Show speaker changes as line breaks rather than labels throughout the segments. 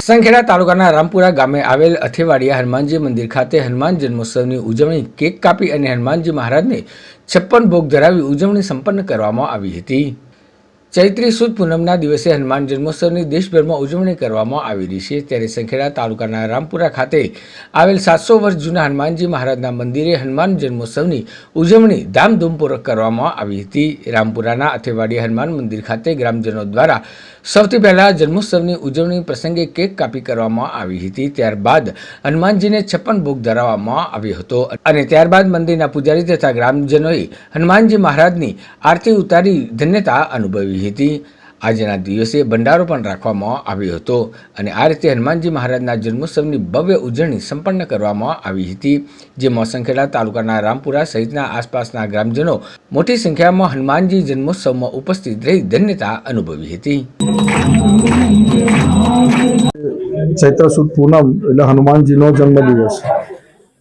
સંખેડા તાલુકાના રામપુરા ગામે આવેલ અથેવાડિયા હનુમાનજી મંદિર ખાતે હનુમાન જન્મોત્સવની ઉજવણી કેક કાપી અને હનુમાનજી મહારાજને છપ્પન ભોગ ધરાવી ઉજવણી સંપન્ન કરવામાં આવી હતી. ચૈત્રી સુદ પૂનમના દિવસે હનુમાન જન્મોત્સવની દેશભરમાં ઉજવણી કરવામાં આવી રહી છે. ત્યારે સંખેડા તાલુકાના રામપુરા ખાતે આવેલ સાતસો વર્ષ જૂના હનુમાનજી મહારાજના મંદિરે હનુમાન જન્મોત્સવની ઉજવણી ધામધૂમપૂર્વક કરવામાં આવી હતી. રામપુરાના અથેવાડી હનુમાન મંદિર ખાતે ગ્રામજનો દ્વારા સૌથી પહેલા જન્મોત્સવની ઉજવણી પ્રસંગે કેક કાપી કરવામાં આવી હતી. ત્યારબાદ હનુમાનજીને છપ્પન ભોગ ધરાવવામાં આવ્યો હતો અને ત્યારબાદ મંદિરના પૂજારી તથા ગ્રામજનોએ હનુમાનજી મહારાજની આરતી ઉતારી ધન્યતા અનુભવી હતી. આજના દિવસે ભંડારો પણ રાખવામાં આવ્યો હતો અને આ રીતે હનુમાનજી મહારાજના જન્મોત્સવની ભવ્ય ઉજવણી સંપન્ન કરવામાં આવી હતી. જેમાં સંખેડા તાલુકાના રામપુરા સહિતના આસપાસના ગ્રામજનો મોટી સંખ્યામાં હનુમાનજી જન્મોત્સવમાં ઉપસ્થિત રહી ધન્યતા અનુભવી હતી.
ચૈત્ર સુદ પૂનમ એટલે હનુમાનજીનો જન્મદિવસ.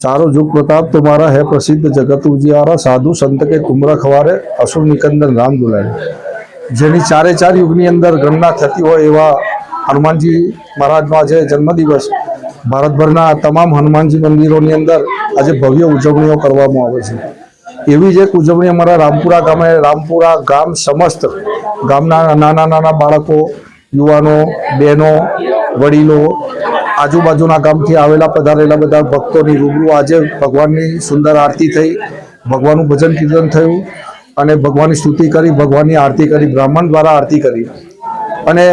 ચારો જુગ પ્રતાપ તમારા હે પ્રસિદ્ધ જગત ઉજિયારા, સાધુ સંત કે તુમરા ખવારે, અસુર નિકંદન રામ દુલારી. જેની ચારે ચાર યુગની અંદર ગણના થતી હોય એવા હનુમાનજી મહારાજનો આજે જન્મદિવસ. ભારતભરના તમામ હનુમાનજી મંદિરોની અંદર આજે ભવ્ય ઉજવણીઓ કરવામાં આવે છે. એવી જ એક ઉજવણી અમારા રામપુરા ગામે, રામપુરા ગામ સમસ્ત ગામના નાના નાના બાળકો, યુવાનો, બહેનો, વડીલો, આજુબાજુના ગામથી આવેલા પધારેલા બધા ભક્તોની રૂબરૂ આજે ભગવાનની સુંદર આરતી થઈ, ભગવાનનું ભજન કીર્તન થયું. અને ભગવાનની સ્તુતિ કરી, ભગવાનની આરતી કરી, બ્રાહ્મણ દ્વારા આરતી કરી. અને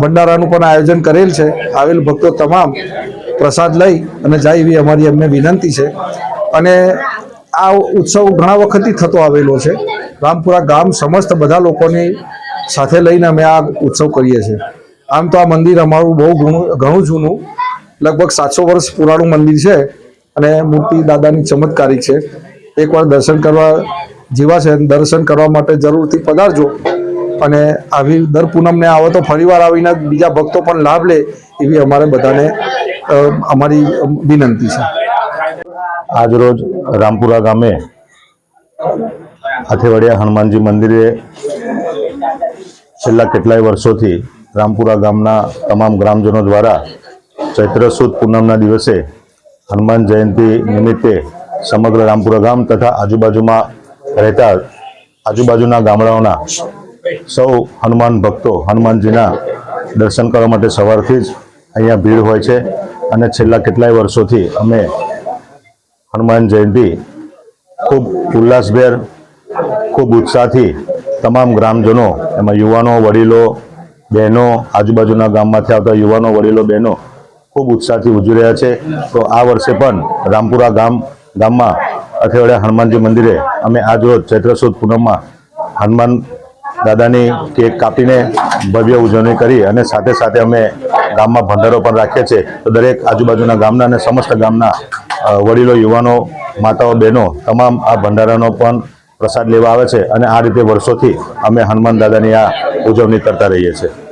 ભંડારાનું પણ આયોજન કરેલ છે. આવેલ ભક્તો તમામ પ્રસાદ લઈ અને જાય એવી અમારી અમને વિનંતી છે. અને આ ઉત્સવ ઘણા વખતથી થતો આવેલો છે. રામપુરા ગામ સમસ્ત બધા લોકોની સાથે લઈને અમે આ ઉત્સવ કરીએ છીએ. આમ તો આ મંદિર અમારું બહુ ઘણું જૂનું. લગભગ સાતસો વર્ષ પુરાણું મંદિર છે અને મૂર્તિ દાદાની ચમત્કારિક છે. એકવાર દર્શન કરવા જેવા દર્શન કરવા માટે જરૂરથી પધારજો. અને આવી દર પૂનમને આવો તો ફરીવાર આવીને બીજા ભક્તો પણ લાભ લે એવી અમારે બધાને અમારી વિનંતી છે.
આજરોજ રામપુરા ગામે હાથેવાડિયા હનુમાનજી મંદિરે છેલ્લા કેટલાય વર્ષોથી રામપુરા ગામના તમામ ગ્રામજનો દ્વારા ચૈત્ર સુદ પૂનમના દિવસે હનુમાન જયંતિ નિમિત્તે સમગ્ર રામપુરા ગામ તથા આજુબાજુમાં રહેતા આજુબાજુના ગામડાઓના સૌ હનુમાન ભક્તો, હનુમાનજીના દર્શન કરવા માટે સવારથી જ અહીંયા ભીડ હોય છે અને છેલ્લા કેટલાય વર્ષોથી અમે હનુમાન જયંતિ ખૂબ ઉલ્લાસભેર, ખૂબ ઉત્સાહથી તમામ ગ્રામજનો, એમાં યુવાનો, વડીલો, બહેનો, આજુબાજુના ગામમાંથી આવતા યુવાનો, વડીલો, બહેનો ખૂબ ઉત્સાહથી ઉજવી રહ્યા છે. તો આ વર્ષે પણ રામપુરા ગામ, ગામમાં અથેવાડિયા હનુમાનજી મંદિરે અમે આજ રોજ ચૈત્ર સુદ પૂનમમાં હનુમાન દાદાની કેક કાપીને ભવ્ય ઉજવણી કરી અને સાથે સાથે અમે ગામમાં ભંડારો પણ રાખીએ છીએ. તો દરેક આજુબાજુના ગામના અને સમસ્ત ગામના વડીલો, યુવાનો, માતાઓ, બહેનો તમામ આ ભંડારાનો પણ પ્રસાદ લેવા આવે છે અને આ રીતે વર્ષોથી અમે હનુમાન દાદાની આ ઉજવણી કરતા રહીએ છીએ.